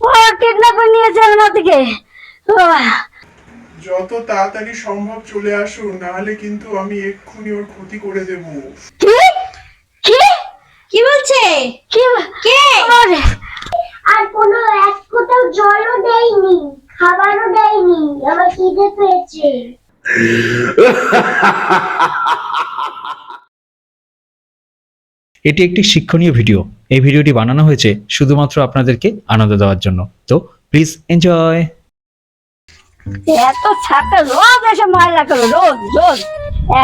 ও kidnap নিয়েছে ওনার থেকে। যত তাড়াতাড়ি সম্ভব চলে আসুন নাহলে কিন্তু আমি এক্ষুনি ওর ক্ষতি করে দেব। কি? কি? কি বলছে? কি? কে? আর। কোনো এক কোথাও জলও দেয়নি খাবারও দেয়নি আমার খিদে পেয়েছে। এটি একটি শিক্ষণীয় ভিডিও। এই ভিডিওটি বানানো হয়েছে শুধুমাত্র আপনাদেরকে আনন্দ দেওয়ার জন্য। তো প্লিজ এনজয় এত ছাত্র রোজ এসে ময়লা করো রোজ রোজ।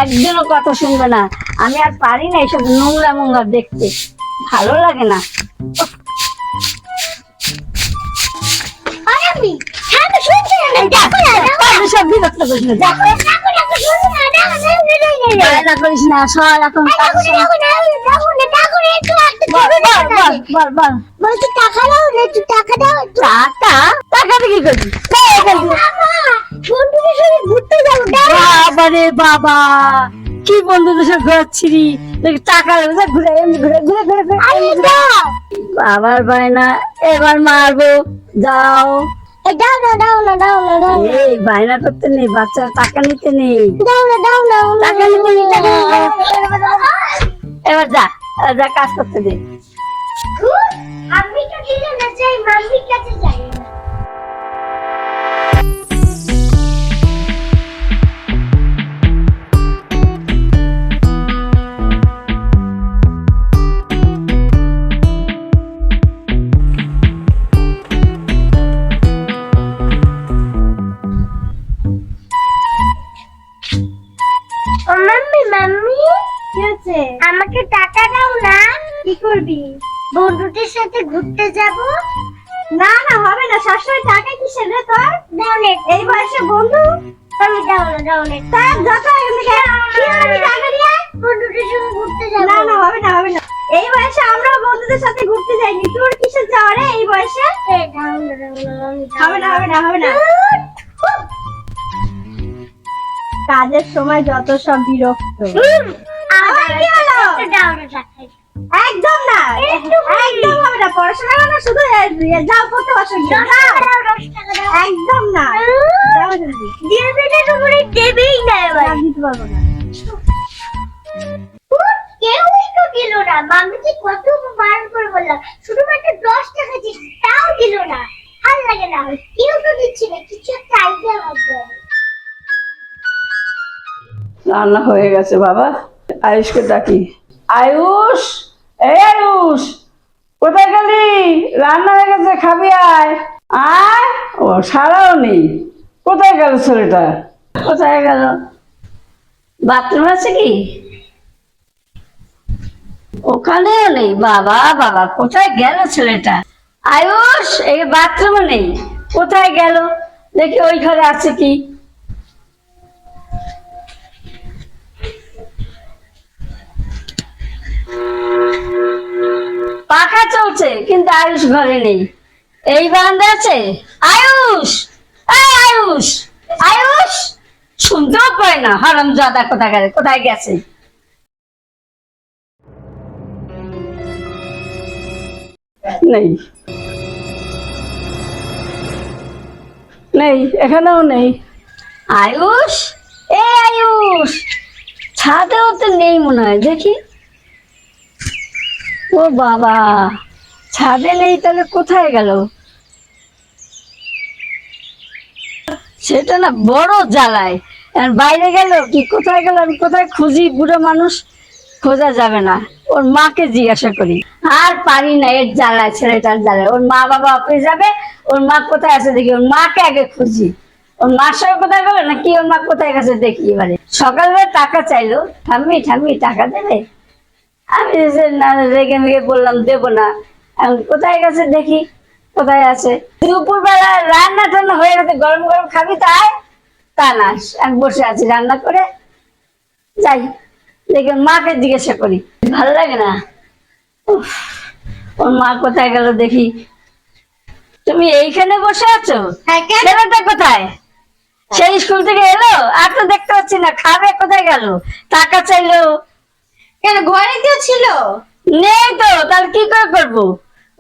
একদিনও কথা শুনবে না। আমি আর পারি না এইসব নোংরা মোংরা দেখতে। ভালো লাগে না। আমি হ্যাঁ সব বিরক্ত করিস না করিস সর এখন বলছি টাকা দাও একটু টাকা দাও টাকা। বাবা বন্ধুদের সাথে ঘুরতে যাব বাবা রে বাবা কি বন্ধুদের দেখি টাকা ঘুরে ঘুরে ঘুরে ঘুরে ঘুরে আরে এমনি ঘুরে। দাও। বাবার বায়না এবার মারবো যাও দাও না দাও না দাও না দাও এই বায়না করতে নেই বাচ্চার টাকা নিতে নেই। দাও না দাও না টাকা নিতে নেই। টাকা নিতে নেই। এবার যা। যা কাজ করতে দে। আমি না চাই মাম্মির কাছে যাই করবি? বন্ধুদের সাথে ঘুরতে যাব? না না হবে না সবসময় টাকা কিসের রে তোর? দাও না এই বয়সে বন্ধু? আমি দাও না দাও না তার যত এখান থেকে কি করবি টাকা নিয়ে বন্ধুদের সঙ্গে ঘুরতে যাব। না না হবে না হবে না। এই বয়সে আমরা বন্ধুদের সাথে ঘুরতে যাইনি। তোর কিসের যাওয়া রে এই বয়সে? হবে না হবে না হবে না। কাজের সময় যত সব বিরক্ত। হবে না না শুধু এ- এ যাও করতে একদম না। দিয়ে দিলে তো দেবেই না এবার। দিতে পারব না। কেউই তো দিল না। মাম্মিকে কত বার করে বললাম শুধুমাত্র দশ টাকা দিস তাও দিল না। ভালো লাগে না। কেউ তো দিচ্ছে না কিছু একটা আইডিয়া ভাবতে হবে। রান্না হয়ে গেছে বাবা। আয়ুষকে ডাকি। আয়ুষ এই আয়ুষ। কোথায় গেলি? রান্না হয়ে গেছে, খাবি আয়। আয়? ও, সারাও নেই। কোথায় গেল ছেলেটা? কোথায় গেল? বাথরুম আছে কি? ওখানেও নেই। বাবা বাবা, কোথায় গেল ছেলেটা? আয়ুষ, এই বাথরুমে নেই। কোথায় গেল? দেখি ওই ঘরে আছে কি। পাখা চলছে, কিন্তু আয়ুষ ঘরে নেই। এই বারান্দা আছে? আয়ুষ! আয়ুষ! আয়ুষ! শুনতেও পায় না হারাম জাদা কোথায় গেছে কোথায় গেছে? নেই। নেই, এখানেও নেই। আয়ুষ? এ আয়ুষ! ছাদেও তো নেই মনে হয়, দেখি। ও বাবা, ছাদে নেই তাহলে কোথায় গেল? সেটা না বড় জ্বালায়। বাইরে গেল কি, কোথায় গেল, আমি কোথায় খুঁজি? বুড়ো মানুষ খোঁজা যাবে না। ওর মাকে জিজ্ঞাসা করি। আর পারি না, এর জ্বালায়, ছেলেটার জ্বালায়। ওর মা বাবা অফিস যাবে, ওর মা কোথায় আছে দেখি। ওর মাকে আগে খুঁজি। ওর মার সঙ্গে কোথায় গেল না কি ওর মা কোথায় গেছে দেখি এবারে। সকালবেলা টাকা চাইলো। ঠাম্মি ঠাম্মি, টাকা দেবে? আমি না রেগে মেগে বললাম দেবো না। কোথায় গেছে দেখি কোথায় আছে? দুপুরবেলা রান্না টান্না হয়ে গেছে গরম গরম খাবি তাই? তা না আমি বসে আছি রান্না করে। যাই দেখি মাকে জিজ্ঞাসা করি ভালো লাগে না? ওর মা কোথায় গেল দেখি। তুমি এইখানে বসে আছো? হ্যাঁ ছেলেটা কোথায়? সেই স্কুল থেকে এলো? আর তো দেখতে পাচ্ছি না খাবে কোথায় গেল? টাকা চাইলো কেন ঘরে কেউ ছিল? নেই তো তাহলে কি করে করব?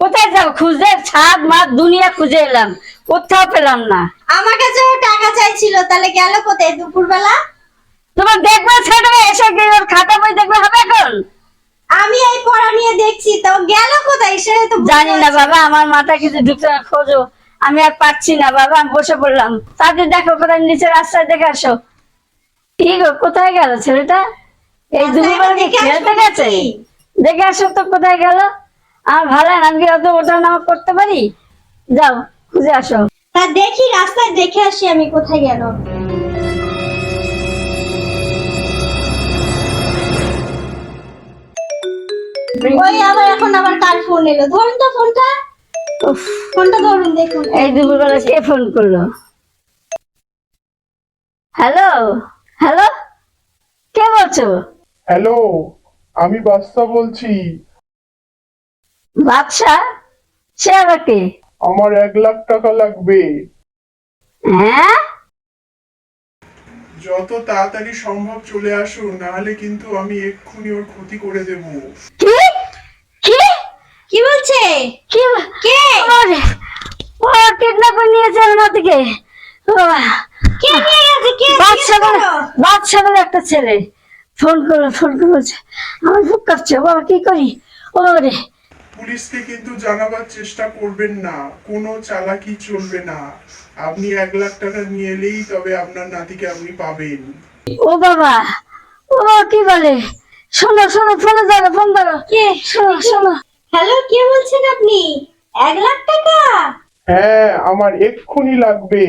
কোথায় যাব? খুঁজে ছাদ মাঠ দুনিয়া খুঁজে এলাম কোথাও পেলাম না। আমার কাছেও টাকা চাইছিল তাহলে গেল কোথায় দুপুরবেলা? তোমার দেখবে এসে খাতা বই দেখবে হবে এখন? আমি এই পড়া নিয়ে দেখছি তো গেল কোথায়? সে তো জানি না বাবা আমার মাথা কিছু ঢুকছে না খোঁজো। আমি আর পাচ্ছি না বাবা আমি বসে পড়লাম। তাকে দেখো কোথায় নিচে রাস্তায় দেখে আসো। কি গো কোথায় গেল ছেলেটা? এই কি খেলতে গেছে দেখে আসো তো কোথায় গেল। আমার ভালো আমি অত ওটা নামা করতে পারি? যাও খুঁজে আসো। তা দেখি রাস্তায় দেখে আসি আমি কোথায় গেল। ওই আবার এখন আবার কার ফোন এলো? ধরুন তো ফোনটা ফোনটা ধরুন দেখুন। এই দুপুরবেলা কে ফোন করল? হ্যালো হ্যালো কে বলছো? হ্যালো আমি বাদশা বলছি। বাদশা সে আবার কে? আমার এক লাখ টাকা লাগবে। হ্যাঁ? যত তাড়াতাড়ি সম্ভব চলে আসুন নাহলে কিন্তু আমি এক্ষুনি ওর ক্ষতি করে দেবো। কি? কি? কি বলছে? কি? কে? ওরে, ও কিডন্যাপ করে নিয়েছে আমার থেকে বাবা, কে নিয়ে গেছে? কে। বাদশা বলে একটা ছেলে। ফোন করল ফোন করে বলছে। আমার বুক কাঁপছে ও বাবা কি করি? ও বাবা রে। পুলিশকে কিন্তু জানাবার চেষ্টা করবেন না। কোনো চালাকি চলবে না। আপনি এক লাখ টাকা নিয়ে এলেই তবে আপনার নাতিকে আপনি পাবেন। ও বাবা ও বাবা কি বলে? শোনো শোনো ফোনে ধরো ফোন ধরো। কে? শোনো শোনো। হ্যালো কে বলছেন আপনি? এক লাখ টাকা? হ্যাঁ আমার এক্ষুনি লাগবে।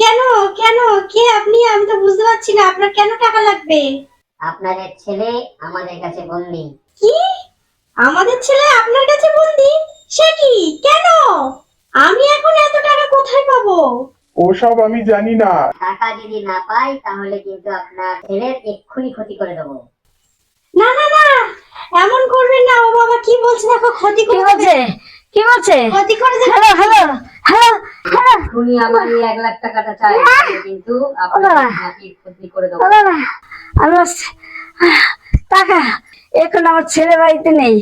কেন কেন? কে আপনি? আমি তো বুঝতে পারছি না আপনার কেন টাকা লাগবে? আপনাদের ছেলে আমাদের কাছে বন্দি। কি? আমাদের ছেলে আপনার কাছে বন্দি? সে কি? কেন? আমি এখন এত টাকা কোথায় পাবো? ওসব আমি জানি না। টাকা যদি না পাই তাহলে কিন্তু আপনার ছেলের এক্ষুনি ক্ষতি করে দেবো। না না না এমন করবেন না ও বাবা কি বলছে দেখো ক্ষতি করে বলছে কি বলছে? ক্ষতি করে হ্যালো হ্যালো হ্যালো হ্যালো এক্ষুনি আমার এই এক লাখ টাকাটা চাই তাহলে কিন্তু ক্ষতি করে দেবো। টাকা এখন আমার ছেলে বাড়িতে নেই।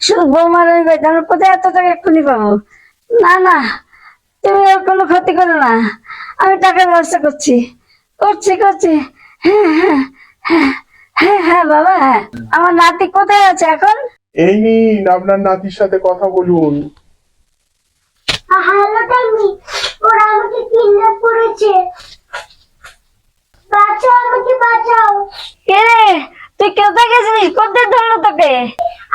শুধু বৌমার ওই বাড়িতে কোথায় এত টাকা এক্ষুনি পাবো? না না তুমি ওর কোনো ক্ষতি করো না। আমি টাকার ব্যবস্থা করছি। করছি করছি। হ্যাঁ হ্যাঁ হ্যাঁ হ্যাঁ হ্যাঁ বাবা হ্যাঁ। আমার নাতি কোথায় আছে এখন? এই নিন আপনার নাতির সাথে কথা বলুন। হ্যালো টাইমি ওরা আমাকে কিডন্যাপ করেছে। বাঁচাও আমাকে বাঁচাও। কে রে? তুই কোথায় গেছিলিস? কোথায় ধরলো তোকে?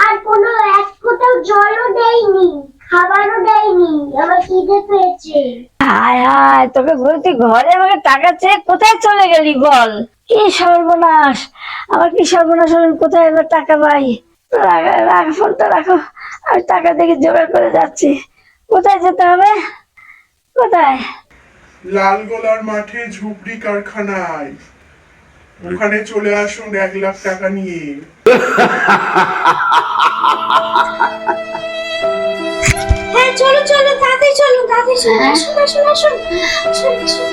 আর কোনো এক কোথাও জলও দেয়নি খাবারও দেয়নি আমার খিদে পেয়েছে। হায় হায় তোকে বলি ঘরে আমাকে টাকা চেয়ে কোথায় চলে গেলি বল? কি সর্বনাশ! আমার কি সর্বনাশ হলো? কোথায় এবার টাকা পাই রাখ- রাখ ফোনটা রাখো। আমি টাকা দেখে জোগাড় করে যাচ্ছি। কোথায় যেতে হবে? কোথায়? লালগোলার মাঠে ঝুপড়ি কারখানায়। ওখানে চলে আসুন এক লাখ টাকা নিয়ে। হ্যাঁ চলো চলো তাড়াতাড়ি চলো তাড়াতাড়ি চলো আসুন আসুন আসুন। আসুন, আসুন।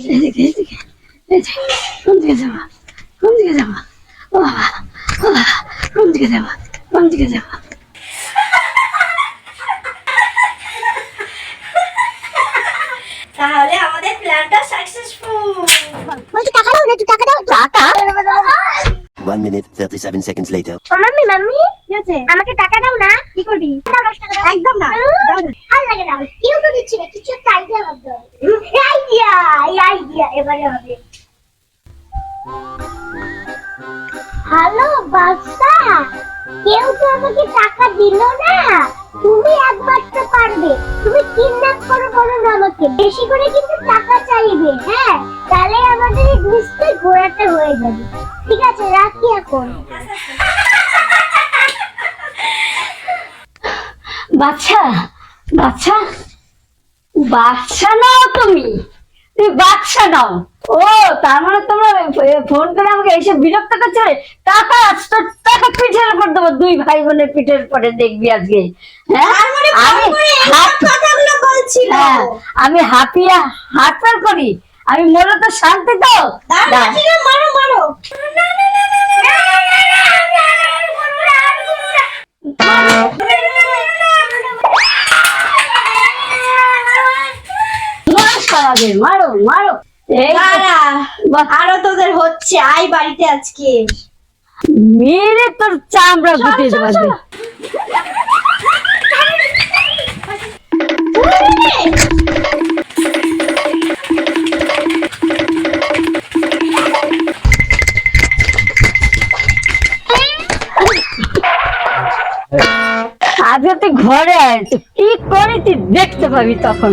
এইদিকে, এইদিকে এইদিকে এইদিকে। এইদিকে, এইদিকে, এইদিকে। কোন দিকে যাব কোন দিকে যাব ও বাবা ও বাবা কোন দিকে যাব কোন দিকে যাব তাহলে আমাদের প্ল্যানটা সাকসেসফুল বলছি টাকা দাও না একটু টাকা দাও টাকা One minute, 37 seconds later. Mummy mummy কি আছে আমাকে টাকা দাও না কি করবি? দাও দশ টাকা দাও। একদম না। দাও লাগে না। কেউ তো দিচ্ছে না কিছু একটা আইডিয়া ভাবতে হবে। আইডিয়া এই আইডিয়া এবারে হবে। হ্যালো বাদশা কেউ তো আমাকে টাকা দিল না। তুমি একমাত্র পারবে। তুমি কিডন্যাপ করো বলো না আমাকে। বেশি করে কিন্তু টাকা চাইবে হ্যাঁ? তাহলে আমাদের এই নিশ্চয়ই ঘোরাটা হয়ে যাবে। ঠিক আছে রাখি এখন। বাচ্চা বাচ্চা। বাচ্চা নাও তুমি। তুমি বাচ্চা নাও। ও তার মানে তোমরা ফোন করে আমাকে এইসব বিরক্ত করছে টাকা তোর টাকা পিঠের উপর দেবো। দুই ভাই বোনের পিঠের পরে দেখবি আজকে। হ্যাঁ? মানে আমি হ্যাঁ, হাপিয়া হাতপার করি। আমি মূলত শান্তি তো। মানে মারো মারো। মার। সবাদের, মারো মারো। আরও তোদের হচ্ছে আই বাড়িতে আজকে। মেরে তোর চামড়া গুটিয়ে দেবো আজকে। আজকে তুই ঘরে আয় তুই কি করি তুই দেখতে পাবি তখন?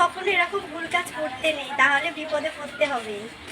কখনো এরকম ভুল কাজ করতে নেই তাহলে বিপদে পড়তে হবে